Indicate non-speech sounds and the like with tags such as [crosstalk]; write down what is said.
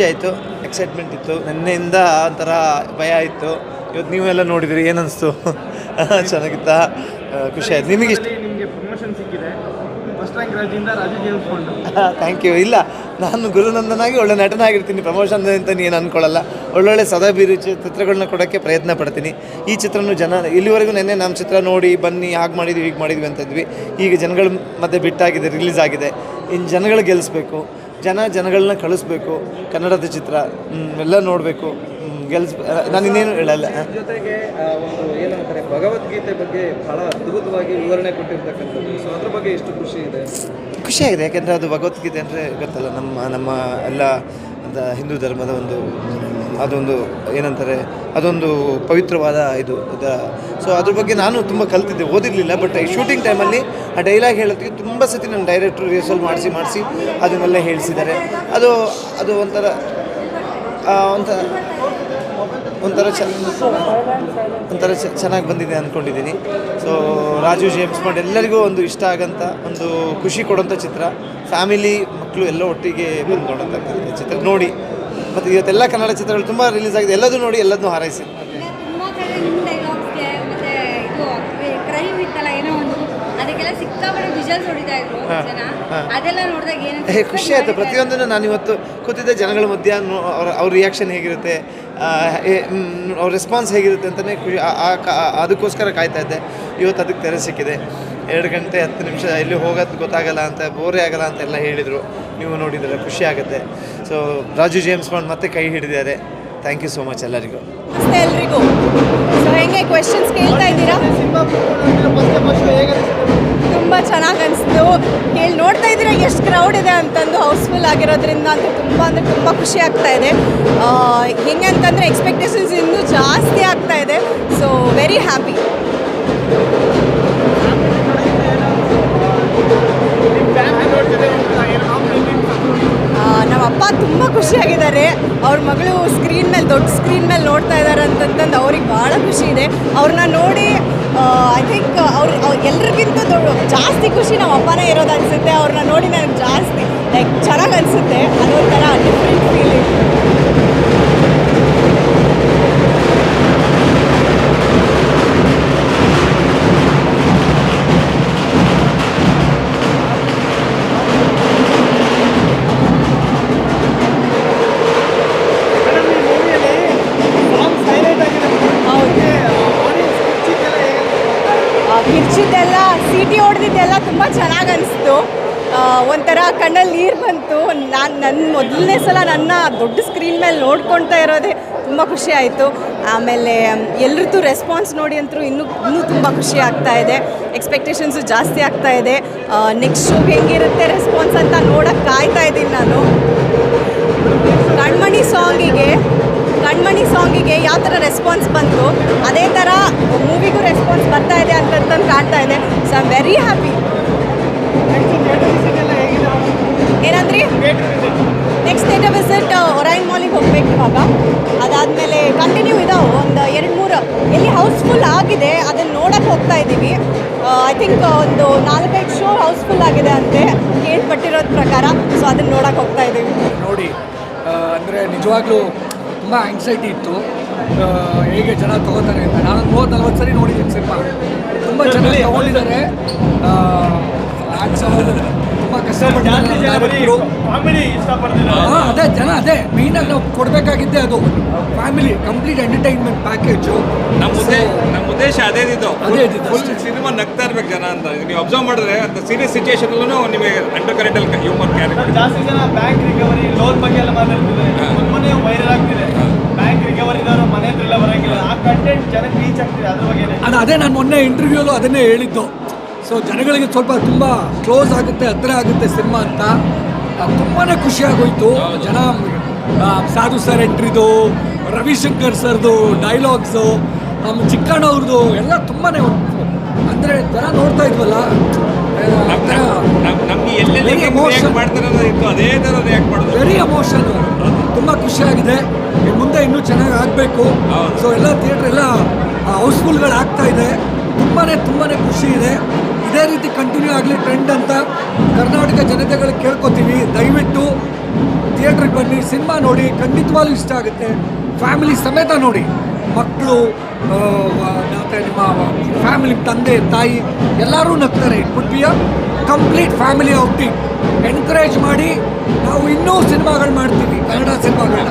ಖುಷಿ ಆಯಿತು ಎಕ್ಸೈಟ್ಮೆಂಟ್ ಇತ್ತು. ನಿನ್ನೆಯಿಂದ ಒಂಥರ ಭಯ ಇತ್ತು. ಇವತ್ತು ನೀವೆಲ್ಲ ನೋಡಿದ್ರಿ ಏನನ್ನಿಸ್ತು [laughs] ಚೆನ್ನಾಗಿತ್ತಾ? ಆ, ಖುಷಿ ಆಯ್ತು. ನಿಮಗೆ ಇಷ್ಟ ನಿಮಗೆ ಪ್ರಮೋಷನ್ ಸಿಕ್ಕಿದೆ. ಫಸ್ಟ್ ರ್ಯಾಂಕ್ ರಾಜ್ಯದಿಂದ ರಾಜು ಥ್ಯಾಂಕ್ ಯು [laughs] ಇಲ್ಲ ನಾನು ಗುರುನಂದನಾಗಿ ಒಳ್ಳೆ ನಟನಾಗಿರ್ತೀನಿ. ಪ್ರಮೋಷನ್ ಅಂತ ನೀನು ಅಂದ್ಕೊಳ್ಳಲ್ಲ ಒಳ್ಳೊಳ್ಳೆ ಸದಾಭಿರುಚಿ ಚಿತ್ರಗಳನ್ನ ಕೊಡೋಕ್ಕೆ ಪ್ರಯತ್ನ ಪಡ್ತೀನಿ. ಈ ಚಿತ್ರನೂ ಜನ ಇಲ್ಲಿವರೆಗೂ ನೆನ್ನೆ ನಮ್ಮ ಚಿತ್ರ ನೋಡಿ ಬನ್ನಿ ಹಾಗೆ ಮಾಡಿದ್ವಿ ಹೀಗೆ ಮಾಡಿದ್ವಿ ಅಂತಿದ್ವಿ ಈಗ ಜನಗಳ ಮಧ್ಯೆ ಬಿಟ್ಟಾಗಿದೆ ರಿಲೀಸ್ ಆಗಿದೆ. ಇನ್ನು ಜನಗಳು ಗೆಲ್ಲಿಸ್ಬೇಕು ಜನ ಜನಗಳನ್ನ ಕಳಿಸ್ಬೇಕು. ಕನ್ನಡದ ಚಿತ್ರ ಎಲ್ಲ ನೋಡಬೇಕು. ಗೆಲ್ಸ್ ನಾನು ಇನ್ನೇನು ಹೇಳಲ್ಲ. ಜೊತೆಗೆ ಒಂದು ಏನಂತಾರೆ ಭಗವದ್ಗೀತೆ ಬಗ್ಗೆ ಬಹಳ ಅದ್ಭುತವಾಗಿ ವಿವರಣೆ ಕೊಟ್ಟಿರ್ತಕ್ಕಂಥದ್ದು. ಸೊ ಅದ್ರ ಬಗ್ಗೆ ಎಷ್ಟು ಖುಷಿ ಇದೆ? ಖುಷಿಯಾಗಿದೆ ಯಾಕೆಂದರೆ ಅದು ಭಗವದ್ಗೀತೆ ಅಂದರೆ ಗೊತ್ತಲ್ಲ ನಮ್ಮ ನಮ್ಮ ಎಲ್ಲ ಅಂತ ಹಿಂದೂ ಧರ್ಮದ ಒಂದು ಅದೊಂದು ಏನಂತಾರೆ, ಅದೊಂದು ಪವಿತ್ರವಾದ ಇದು ಸೊ ಅದ್ರ ಬಗ್ಗೆ ನಾನು ತುಂಬ ಕಲ್ತಿದ್ದೆ, ಓದಿರಲಿಲ್ಲ ಬಟ್ ಈ ಶೂಟಿಂಗ್ ಟೈಮಲ್ಲಿ ಆ ಡೈಲಾಗ್ ಹೇಳೋದಕ್ಕೆ ತುಂಬ ಸತಿ ನನ್ನ ಡೈರೆಕ್ಟ್ರು ರಿಹರ್ಸಲ್ ಮಾಡಿಸಿ ಮಾಡಿಸಿ ಅದನ್ನೆಲ್ಲ ಹೇಳಿಸಿದ್ದಾರೆ. ಅದು ಅದು ಒಂಥರ ಒಂಥರ ಒಂಥರ ಚೆನ್ನ ಒಂಥರ ಚೆನ್ನಾಗಿ ಬಂದಿದೆ ಅಂದ್ಕೊಂಡಿದ್ದೀನಿ ಸೊ ರಾಜು ಜೇಮ್ಸ್ ಬಾಂಡ್ ಎಲ್ಲರಿಗೂ ಒಂದು ಇಷ್ಟ ಆಗಂತ, ಒಂದು ಖುಷಿ ಕೊಡೋಂಥ ಚಿತ್ರ. ಫ್ಯಾಮಿಲಿ ಮಕ್ಕಳು ಎಲ್ಲ ಒಟ್ಟಿಗೆ ಬಂದು ನೋಡೋಂಥ ಚಿತ್ರ. ನೋಡಿ ಮತ್ತು ಇವತ್ತೆಲ್ಲ ಕನ್ನಡ ಚಿತ್ರಗಳು ತುಂಬ ರಿಲೀಸ್ ಆಗಿದೆ. ಎಲ್ಲದೂ ನೋಡಿ ಎಲ್ಲದನ್ನೂ ಹಾರೈಸಿ. ತುಂಬಾ ಕಡೆ ನಿಮ್ಮ ಡೈಲಾಗ್ಸ್ಗೆ ಮತ್ತೆ ಇದು ಕ್ರೈಮ್ ಇತ್ತಲ್ಲ ಏನೋ ಒಂದು ಅದಕ್ಕೆಲ್ಲ ಸಿಕ್ಕಾಪಟ್ಟೆ ವಿಜುವಲ್ಸ್ ಹೊಡಿತಾ ಇದ್ರು ಜನ. ಅದೆಲ್ಲ ನೋಡಿದಾಗ ಏ, ಖುಷಿ ಆಯ್ತು. ಪ್ರತಿಯೊಂದನ್ನು ನಾನು ಇವತ್ತು ಕೂತಿದ್ದೆ ಜನಗಳ ಮಧ್ಯ ಅವ್ರ ಅವ್ರ ರಿಯಾಕ್ಷನ್ ಹೇಗಿರುತ್ತೆ ಅವ್ರ ರೆಸ್ಪಾನ್ಸ್ ಹೇಗಿರುತ್ತೆ ಅಂತಲೇ ಖುಷಿ ಅದಕ್ಕೋಸ್ಕರ ಕಾಯ್ತಾ ಇದ್ದೆ. ಇವತ್ತು ಅದಕ್ಕೆ ತೆರೆ ಸಿಕ್ಕಿದೆ. ಎರಡು ಗಂಟೆ ಹತ್ತು ನಿಮಿಷ ಇಲ್ಲಿ ಹೋಗೋದು ಗೊತ್ತಾಗಲ್ಲ ಅಂತ ಬೋರೇ ಆಗಲ್ಲ ಅಂತ ಎಲ್ಲ ಹೇಳಿದರು. ನೀವು ನೋಡಿದರೆ ಖುಷಿ ಆಗುತ್ತೆ. ಸೊ ರಾಜು ಜೇಮ್ಸ್ ಬಾಂಡ್ ಮತ್ತೆ ಕೈ ಹಿಡಿದಿದ್ದಾರೆ. ಥ್ಯಾಂಕ್ ಯು ಸೋ ಮಚ್ ಎಲ್ಲರಿಗೂ. ಎಲ್ರಿಗೂ. ಸೊ ಹೆಂಗೆ ಕ್ವೆಶನ್ಸ್ ಕೇಳ್ತಾ ಇದ್ದೀರಾ? ತುಂಬ ಚೆನ್ನಾಗಿ ಅನಿಸ್ತು. ಕೇಳಿ, ನೋಡ್ತಾ ಇದ್ದೀರಾ ಎಷ್ಟು ಕ್ರೌಡ್ ಇದೆ ಅಂತಂದು? ಹೌಸ್ಫುಲ್ ಆಗಿರೋದ್ರಿಂದ ಅಂತ ತುಂಬ ಅಂದರೆ ತುಂಬ ಖುಷಿ ಆಗ್ತಾ ಇದೆ. ಹೆಂಗೆ ಅಂತಂದರೆ ಎಕ್ಸ್ಪೆಕ್ಟೇಷನ್ಸ್ ಇನ್ನೂ ಜಾಸ್ತಿ ಆಗ್ತಾ ಇದೆ. ಸೊ ವೆರಿ ಹ್ಯಾಪಿ ಅವ್ರ ಮಗಳು ಸ್ಕ್ರೀನ್ ಮೇಲೆ ದೊಡ್ಡ ಸ್ಕ್ರೀನ್ ಮೇಲೆ ನೋಡ್ತಾ ಇದ್ದಾರೆ ಅಂತಂತಂದು ಅವ್ರಿಗೆ ಭಾಳ ಖುಷಿ ಇದೆ. ಅವ್ರನ್ನ ನೋಡಿ ಐ ಥಿಂಕ್ ಅವ್ರು ಎಲ್ರಿಗಿಂತ ದೊಡ್ಡ ಜಾಸ್ತಿ ಖುಷಿ ನಮ್ಮ ಅಪ್ಪನೇ ಇರೋದು ಅನಿಸುತ್ತೆ. ಅವ್ರನ್ನ ನೋಡಿ ನನಗೆ ಜಾಸ್ತಿ ಲೈಕ್ ಚೆನ್ನಾಗಿ ಅನಿಸುತ್ತೆ ಅದೊಂಥರ ತುಂಬ ಚೆನ್ನಾಗಿ ಅನಿಸ್ತು ಒಂಥರ ಕಣ್ಣಲ್ಲಿ ನೀರು ಬಂತು. ನಾನು ನನ್ನ ಮೊದಲನೇ ಸಲ ನನ್ನ ದೊಡ್ಡ ಸ್ಕ್ರೀನ್ ಮೇಲೆ ನೋಡ್ಕೊಳ್ತಾ ಇರೋದೇ ತುಂಬ ಖುಷಿ ಆಯಿತು. ಆಮೇಲೆ ಎಲ್ರದ್ದು ರೆಸ್ಪಾನ್ಸ್ ನೋಡಿ ಅಂತೂ ಇನ್ನೂ ಇನ್ನೂ ತುಂಬ ಖುಷಿ ಆಗ್ತಾ ಇದೆ. ಎಕ್ಸ್ಪೆಕ್ಟೇಷನ್ಸು ಜಾಸ್ತಿ ಆಗ್ತಾ ಇದೆ. ನೆಕ್ಸ್ಟ್ ಶೋಗೆ ಹೆಂಗಿರುತ್ತೆ ರೆಸ್ಪಾನ್ಸ್ ಅಂತ ನೋಡೋಕ್ಕೆ ಕಾಯ್ತಾ ಇದ್ದೀನಿ ನಾನು. ಕಣ್ಮಣಿ ಸಾಂಗಿಗೆ ಕಣ್ಮಣಿ ಸಾಂಗಿಗೆ ಯಾವ ಥರ ರೆಸ್ಪಾನ್ಸ್ ಬಂತು? ಅದೇ ಥರ ಮೂವಿಗೂ ರೆಸ್ಪಾನ್ಸ್ ಬರ್ತಾ ಇದೆ ಅಂತಂತಂದು ಕಾಣ್ತಾ ಇದೆ. ಸೊ ಐ ವೆರಿ ಹ್ಯಾಪಿ ಏನಂದ್ರಿ? ನೆಕ್ಸ್ಟ್ ಥಿಯೇಟರ್ ವಿಸಿಟ್ ಒರೈನ್ ಮಾಲಿಗೆ ಹೋಗ್ಬೇಕು ಇವಾಗ. ಅದಾದಮೇಲೆ ಕಂಟಿನ್ಯೂ ಇದಾವೆ ಒಂದು ಎರಡು ಮೂರು. ಎಲ್ಲಿ ಹೌಸ್ಫುಲ್ ಆಗಿದೆ ಅದನ್ನು ನೋಡಕ್ಕೆ ಹೋಗ್ತಾ ಇದ್ದೀವಿ. ಐ ಥಿಂಕ್ ಒಂದು ನಾಲ್ಕೈದು ಶೋ ಹೌಸ್ಫುಲ್ ಆಗಿದೆ ಅಂತೆ. ಕೇಳ್ಪಟ್ಟಿರೋದ್ ಪ್ರಕಾರ ಸೊ ಅದನ್ನು ನೋಡಕ್ಕೆ ಹೋಗ್ತಾ ಇದ್ದೀವಿ. ನೋಡಿ ಅಂದರೆ ನಿಜವಾಗ್ಲೂ ತುಂಬ ಆಂಗ್ಸೈಟಿ ಇತ್ತು. ಹೇಗೆ ಜನ ತಗೋತಾರೆ ಅಂತ. ನಾನು ಮೂವತ್ತು ನಲ್ವತ್ತು ಸರಿ ನೋಡಿದ್ದೀನಿ ಸಿನಿಮಾ ತುಂಬ ಚೆನ್ನಾಗಿ ತಗೊಂಡಿದ್ದಾರೆ. ತುಂಬ ಕಷ್ಟಪಟ್ಟಿದ್ದಾರೆ ಕಾಮಿಡಿ ಇಷ್ಟಪಡ್ತೀನಿ ಹಾಂ ಅದೇ ಜನ ಅದೇ. ಮೇಯ್ನಾಗಿ ನಾವು ಕೊಡಬೇಕಾಗಿದ್ದೆ ಅದು. ಫ್ಯಾಮಿಲಿ ಕಂಪ್ಲೀಟ್ ಎಂಟರ್ಟೈನ್ಮೆಂಟ್ ಪ್ಯಾಕೇಜು ನಮ್ಮ ಉದ್ದೇಶ ನಮ್ಮ ಉದ್ದೇಶ ಅದೇ ಇದ್ದು ಅದೇ ಫುಲ್ ಸಿನಿಮಾ ನಗ್ತಾ ಇರ್ಬೇಕು ಜನ ಅಂತ. ನೀವು ಅಬ್ಸರ್ವ್ ಮಾಡಿದ್ರೆ ಅಂತ ಸೀರಿಯಸ್ ಸಿಚುಯೇಷನ್ ನಿಮಗೆ ಅಂಡರ್ ಕರೆಂಟಲ್ ಹ್ಯೂಮರ್ ಕ್ಯಾರೆಕ್ಟರ್ ಜಾಸ್ತಿ ಜನ ಬ್ಯಾಂಕ್ ರಿಕವರಿ ಲೋನ್ ಬಗ್ಗೆ ಎಲ್ಲ ಮಾತಾಡ್ತಿದ್ದಾರೆ. ವೈರಲ್ ಆಗ್ತಿದೆ. ಬ್ಯಾಂಕ್ ರಿಕವರಿ ಇದ್ದವರು ಮನೆ ಹತ್ರ ಎಲ್ಲ ಬರಂಗಿಲ್ಲ. ಆ ಕಂಟೆಂಟ್ ಜನಕ್ಕೆ ರೀಚ್ ಆಗ್ತಿದೆ. ಅದ್ರ ಬಗ್ಗೆ ಅದು ಅದೇ ನಾನು ಮೊನ್ನೆ ಇಂಟರ್ವ್ಯೂಲು ಅದನ್ನೇ ಹೇಳಿದ್ದು. ಸೊ ಜನಗಳಿಗೆ ಸ್ವಲ್ಪ ತುಂಬ ಕ್ಲೋಸ್ ಆಗುತ್ತೆ ಹತ್ತಿರ ಆಗುತ್ತೆ ಸಿನಿಮಾ ಅಂತ. ತುಂಬಾ ಖುಷಿಯಾಗೋಯ್ತು ಜನ ಸಾಧು ಸರ್ ಎಂಟ್ರಿದು ರವಿಶಂಕರ್ ಸರ್ದು ಡೈಲಾಗ್ಸು ಚಿಕ್ಕಣ್ಣ ಚಿಕ್ಕಣ್ಣವ್ರದ್ದು ಎಲ್ಲ ತುಂಬಾ ಅಂದರೆ ಜನ ನೋಡ್ತಾ ಇದ್ವಲ್ಲ ವೆರಿ ಎಮೋಷನ್ ತುಂಬ ಖುಷಿಯಾಗಿದೆ ಮುಂದೆ ಇನ್ನೂ ಚೆನ್ನಾಗಿ ಆಗಬೇಕು. ಸೊ ಎಲ್ಲ ಥಿಯೇಟ್ರ್ ಎಲ್ಲ ಹೌಸ್ಫುಲ್ಗಳು ಆಗ್ತಾ ಇದೆ. ತುಂಬಾ ತುಂಬಾ ಖುಷಿ ಇದೆ. ಇದೇ ರೀತಿ ಕಂಟಿನ್ಯೂ ಆಗಲಿ ಟ್ರೆಂಡ್ ಅಂತ ಕರ್ನಾಟಕ ಜನತೆಗಳು ಕೇಳ್ಕೊತೀವಿ. ದಯವಿಟ್ಟು ಥಿಯೇಟ್ರಿಗೆ ಬನ್ನಿ ಸಿನಿಮಾ ನೋಡಿ, ಖಂಡಿತವಾಗ್ಲೂ ಇಷ್ಟ ಆಗುತ್ತೆ. ಫ್ಯಾಮಿಲಿ ಸಮೇತ ನೋಡಿ. ಮಕ್ಕಳು ಮತ್ತು ನಿಮ್ಮ ಫ್ಯಾಮಿಲಿ ತಂದೆ, ತಾಯಿ, ಎಲ್ಲರೂ ನಗ್ತಾರೆ. It be a complete family outing encourage ಮಾಡಿ, ನಾವು ಇನ್ನೂ ಸಿನಿಮಾಗಳು ಮಾಡ್ತೀವಿ. ಕನ್ನಡ ಸಿನಿಮಾಗಳನ್ನ